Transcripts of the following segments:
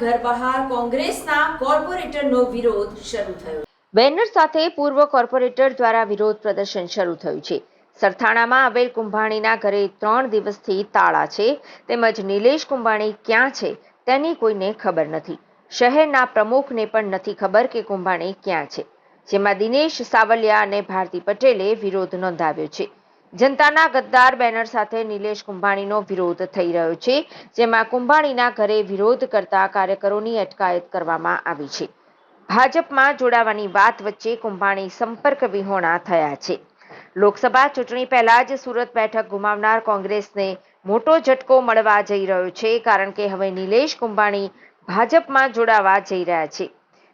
ઘર બહાર કોંગ્રેસના કોર્પોરેટરનો વિરોધ શરૂ થયો. બેનર સાથે પૂર્વ કોર્પોરેટર દ્વારા વિરોધ પ્રદર્શન શરૂ થયું છે. સરથાણામાં આવેલ કુંભાણીના ઘરે ત્રણ દિવસથી તાળા છે તેમજ નિલેશ કુંભાણી ક્યાં છે તેની કોઈને ખબર નથી. શહેરના પ્રમુખને પણ નથી ખબર કે કુંભાણી ક્યાં છે. જેમાં દિનેશ સાવલિયા અને ભારતી પટેલે વિરોધ નોંધાવ્યો છે. જનતાના ગદ્દાર બેનર સાથે નિલેશ કુંભાણીનો વિરોધ થઈ રહ્યો છે, જેમાં કુંભાણીના ઘરે વિરોધ કરતા કાર્યકરોની અટકાયત કરવામાં આવી છે. ભાજપમાં જોડાવાની વાત વચ્ચે કુંભાણી સંપર્ક વિહોણા થયા છે. લોકસભા ચૂંટણી પહેલા જ સુરત બેઠક ગુમાવનાર કોંગ્રેસને મોટો ઝટકો મળવા જઈ રહ્યો છે, કારણ કે હવે નિલેશ કુંભાણી ભાજપમાં જોડાવા જઈ રહ્યા છે.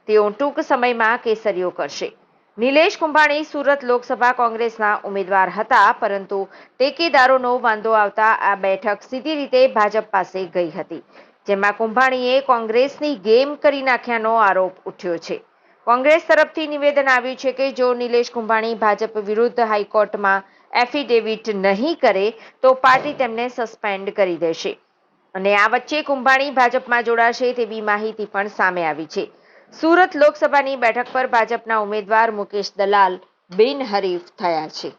તેઓ ટૂંક સમયમાં કેસરીઓ કરશે. નિલેશ કુંભાણી સુરત લોકસભા કોંગ્રેસના ઉમેદવાર હતા, પરંતુ ટેકેદારોનો વાંધો આવતા આ બેઠક સીધી રીતે ભાજપ પાસે ગઈ હતી, જેમાં કુંભાણીએ કોંગ્રેસની ગેમ કરી નાખ્યાનો આરોપ ઉઠ્યો છે. કોંગ્રેસ તરફથી નિવેદન આવ્યું છે કે જો નિલેશ કુંભાણી ભાજપ વિરુદ્ધ હાઈકોર્ટમાં એફિડેવિટ નહીં કરે, તો પાર્ટી તેમને સસ્પેન્ડ કરી દેશે. અને આ વચ્ચે કુંભાણી ભાજપમાં જોડાશે તેવી માહિતી પણ સામે આવી છે. સુરત લોકસભાની બેઠક પર ભાજપના ઉમેદવાર મુકેશ દલાલ બિનહરીફ થયા છે.